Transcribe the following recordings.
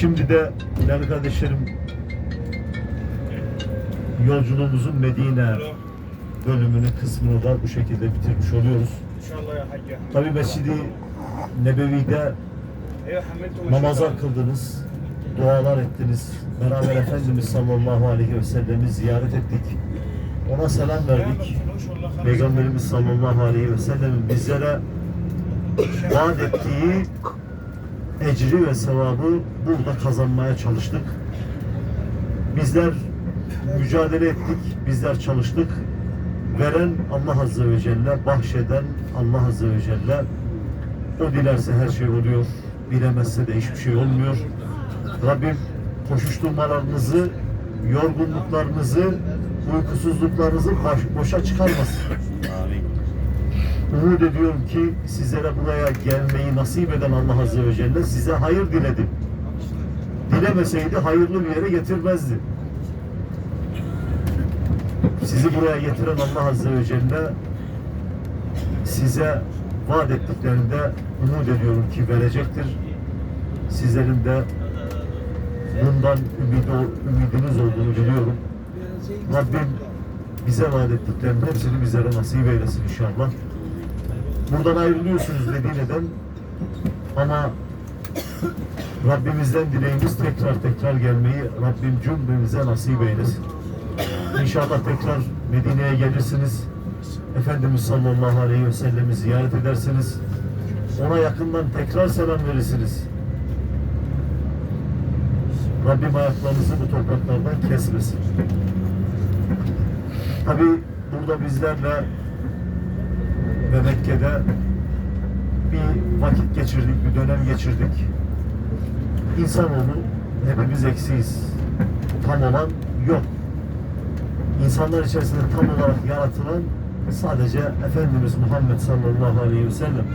Şimdi de değerli kardeşlerim yolculuğumuzun Medine bölümünü kısmını da bu şekilde bitirmiş oluyoruz. Tabi Mescid-i Nebevi'de namazlar kıldınız, dualar ettiniz. Beraber Efendimiz sallallahu aleyhi ve sellem'i ziyaret ettik. Ona selam verdik. Peygamberimiz sallallahu aleyhi ve sellemin bizlere vaat ettiği ecri ve sevabı burada kazanmaya çalıştık. Bizler mücadele ettik, bizler çalıştık. Veren Allah Azze ve Celle, bahşeden Allah Azze ve Celle. O dilerse her şey oluyor, dilemezse de hiçbir şey olmuyor. Rabbim koşuşturmalarınızı, yorgunluklarınızı, uykusuzluklarınızı boşa çıkarmasın. Umut ediyorum ki sizlere buraya gelmeyi nasip eden Allah Azze ve Celle size hayır diledi. Dilemeseydi hayırlı bir yere getirmezdi. Sizi buraya getiren Allah Azze ve Celle size vaat ettiklerinde umut ediyorum ki verecektir. Sizlerin de bundan ümidi, ümidiniz olduğunu biliyorum. Rabbim bize vaat ettiklerinin hepsini bizlere nasip eylesin inşallah. Buradan ayrılıyorsunuz Medine'den ama Rabbimizden dileğimiz tekrar tekrar gelmeyi Rabbim cümlemize nasip eylesin. İnşallah tekrar Medine'ye gelirsiniz. Efendimiz sallallahu aleyhi ve sellem'i ziyaret edersiniz. Ona yakından tekrar selam verirsiniz. Rabbim ayaklarınızı bu topraklardan kesmesin. Tabi burada bizlerle Mekke'de bir vakit geçirdik, bir dönem geçirdik. İnsanoğlu hepimiz eksiyiz. Tam yok. İnsanlar içerisinde tam olarak yaratılan sadece Efendimiz Muhammed sallallahu aleyhi ve sellem.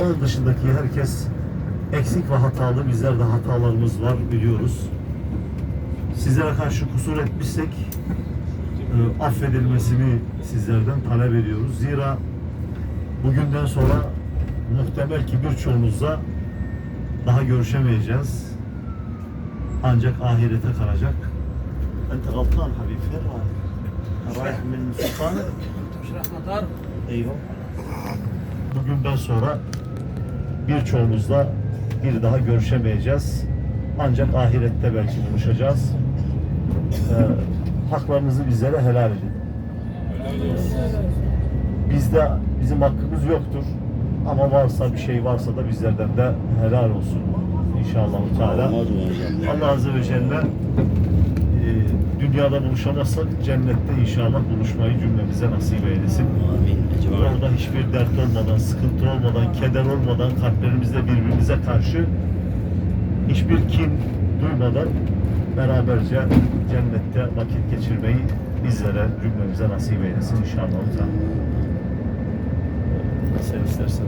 Onun dışındaki herkes eksik ve hatalı. Bizlerde hatalarımız var biliyoruz. Sizlere karşı kusur etmişsek e, affedilmesini sizlerden talep ediyoruz. Zira bugünden sonra muhtemel ki birçoğunuzla daha görüşemeyeceğiz. Ancak ahirete kalacak. Ente kalkan Habib Ferra. Raih min sultanı. Eyvah. Bugünden sonra birçoğumuzla bir daha görüşemeyeceğiz. Ancak ahirette belki buluşacağız. Ee, haklarınızı bizlere helal edin. Bizde bizim hakkımız yoktur. Ama varsa bir şey varsa da bizlerden de helal olsun. İnşallah Teala. Allah Azze ve Celle e, dünyada buluşamazsak cennette inşallah buluşmayı cümlemize nasip eylesin. Orada hiçbir dert olmadan, sıkıntı olmadan, keder olmadan kalplerimizde birbirimize karşı hiçbir kin duymadan beraberce cennette vakit geçirmeyi bizlere, cümlemize nasip eylesin inşallah. Sen istersen.